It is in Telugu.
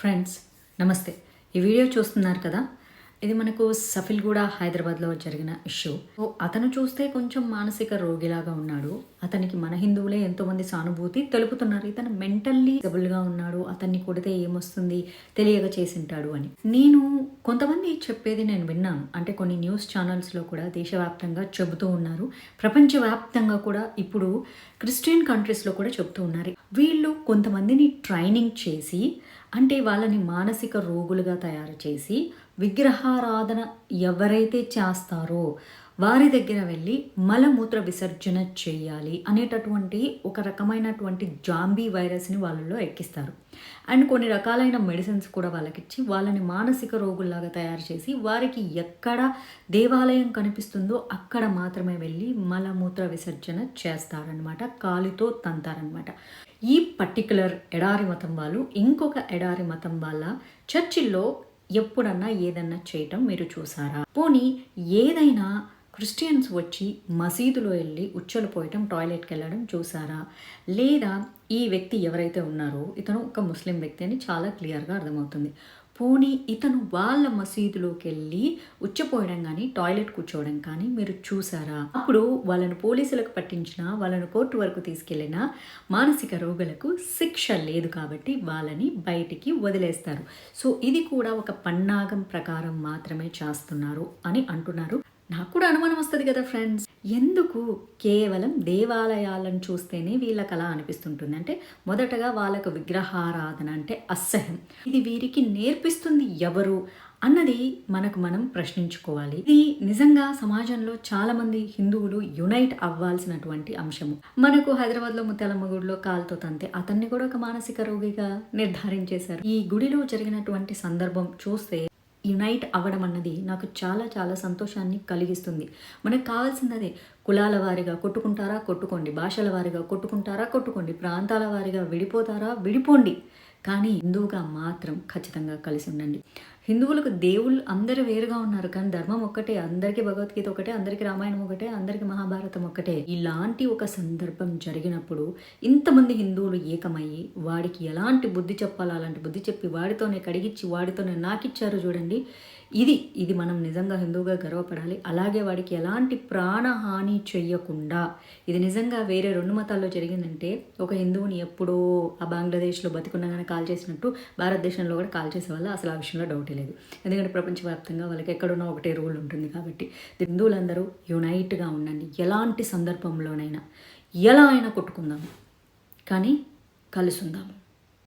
ఫ్రెండ్స్ నమస్తే. ఈ వీడియో చూస్తున్నారు కదా? ఇది మనకు సఫిల్గూడ హైదరాబాద్లో జరిగిన ఇష్యూ. సో అతను చూస్తే కొంచెం మానసిక రోగిలాగా ఉన్నాడు. అతనికి మన హిందువులే ఎంతోమంది సానుభూతి తెలుపుతున్నారు. ఇతను మెంటల్లీ గా ఉన్నాడు. అతన్ని కొడితే ఏమొస్తుంది? తెలియక చేసింటాడు అని. నేను కొంతమంది చెప్పేది నేను విన్నాను. అంటే కొన్ని న్యూస్ ఛానల్స్లో కూడా దేశవ్యాప్తంగా చెబుతూ ఉన్నారు. ప్రపంచవ్యాప్తంగా కూడా ఇప్పుడు క్రిస్టియన్ కంట్రీస్లో కూడా చెబుతూ ఉన్నారు. వీళ్ళు కొంతమందిని ట్రైనింగ్ చేసి అంటే వాళ్ళని మానసిక రోగులుగా తయారు చేసి విగ్రహారాధన ఎవరైతే చేస్తారో వారి దగ్గర వెళ్ళి మలమూత్ర విసర్జన చేయాలి అనేటటువంటి ఒక రకమైనటువంటి జాంబీ వైరస్ని వాళ్ళలో ఎక్కిస్తారు. అండ్ కొన్ని రకాలైన మెడిసిన్స్ కూడా వాళ్ళకిచ్చి వాళ్ళని మానసిక రోగుల్లాగా తయారు చేసి వారికి ఎక్కడ దేవాలయం కనిపిస్తుందో అక్కడ మాత్రమే వెళ్ళి మలమూత్ర విసర్జన చేస్తారనమాట కాలితో తంతారనమాట ఈ పర్టికులర్ ఎడారి మతం వాళ్ళు ఇంకొక ఎడారి మతం వాళ్ళ చర్చిల్లో ఎప్పుడన్నా ఏదన్నా చేయటం మీరు చూసారా? పోనీ ఏదైనా క్రిస్టియన్స్ వచ్చి మసీదులో వెళ్ళి ఉచ్చలు పోయటం టాయిలెట్కి వెళ్ళడం చూసారా? లేదా ఈ వ్యక్తి ఎవరైతే ఉన్నారో ఇతను ఒక ముస్లిం వ్యక్తి అని చాలా క్లియర్గా అర్థమవుతుంది. పోనీ ఇతను వాళ్ళ మసీదులోకి వెళ్ళి ఉచ్చపోయడం కానీ టాయిలెట్ కూర్చోవడం కానీ మీరు చూసారా? అప్పుడు వాళ్ళను పోలీసులకు పట్టించిన వాళ్ళను కోర్టు వరకు తీసుకెళ్ళిన మానసిక రోగులకు శిక్ష లేదు కాబట్టి వాళ్ళని బయటికి వదిలేస్తారు. సో ఇది కూడా ఒక పన్నాగం ప్రకారం మాత్రమే చేస్తున్నారు అని అంటున్నారు. నాకు కూడా అనుమానం వస్తుంది కదా ఫ్రెండ్స్. ఎందుకు కేవలం దేవాలయాలను చూస్తేనే వీళ్ళకి అలా అనిపిస్తుంటుంది? అంటే మొదటగా వాళ్ళకు విగ్రహారాధన అంటే అసహ్యం. ఇది వీరికి నేర్పిస్తుంది ఎవరు అన్నది మనకు మనం ప్రశ్నించుకోవాలి. ఇది నిజంగా సమాజంలో చాలా మంది హిందువులు యునైట్ అవ్వాల్సినటువంటి అంశము. మనకు హైదరాబాద్లో ముత్యాలమ్మ గుడిలో కాలుతో తంతే అతన్ని కూడా ఒక మానసిక రోగిగా నిర్ధారించేశారు. ఈ గుడిలో జరిగినటువంటి సందర్భం చూస్తే యునైట్ అవ్వడం అన్నది నాకు చాలా చాలా సంతోషాన్ని కలిగిస్తుంది. మనకు కావాల్సింది అదే కులాల వారిగా కొట్టుకుంటారా కొట్టుకోండి భాషల వారిగా కొట్టుకుంటారా కొట్టుకోండి ప్రాంతాల వారిగా విడిపోతారా విడిపోండి. కానీ హిందువుగా మాత్రం ఖచ్చితంగా కలిసి ఉండండి. హిందువులకు దేవుళ్ళు అందరూ వేరుగా ఉన్నారు కానీ ధర్మం ఒక్కటే అందరికీ భగవద్గీత ఒకటే అందరికీ రామాయణం ఒకటే అందరికీ మహాభారతం ఒక్కటే. ఇలాంటి ఒక సందర్భం జరిగినప్పుడు ఇంతమంది హిందువులు ఏకమయ్యి వాడికి ఎలాంటి బుద్ధి చెప్పాలో అలాంటి బుద్ధి చెప్పి వాడితోనే కడిగిచ్చి వాడితోనే నాకిచ్చారు చూడండి. ఇది ఇది మనం నిజంగా హిందువుగా గర్వపడాలి. అలాగే వాడికి ఎలాంటి ప్రాణహాని చెయ్యకుండా ఇది నిజంగా వేరే రెండు మతాల్లో జరిగిందంటే ఒక హిందువుని ఎప్పుడో ఆ బంగ్లాదేశ్లో బతికున్నగానే కాల్ చేసినట్టు భారతదేశంలో కూడా కాల్ చేసే వల్ల అసలు ఆ విషయంలో డౌటే లేదు ఎందుకంటే ప్రపంచవ్యాప్తంగా వాళ్ళకి ఎక్కడున్నా ఒకటే రూల్ ఉంటుంది కాబట్టి. హిందువులందరూ యునైట్గా ఉండండి. ఎలాంటి సందర్భంలోనైనా ఎలా అయినా కొట్టుకుందాము కానీ కలుసుందాము.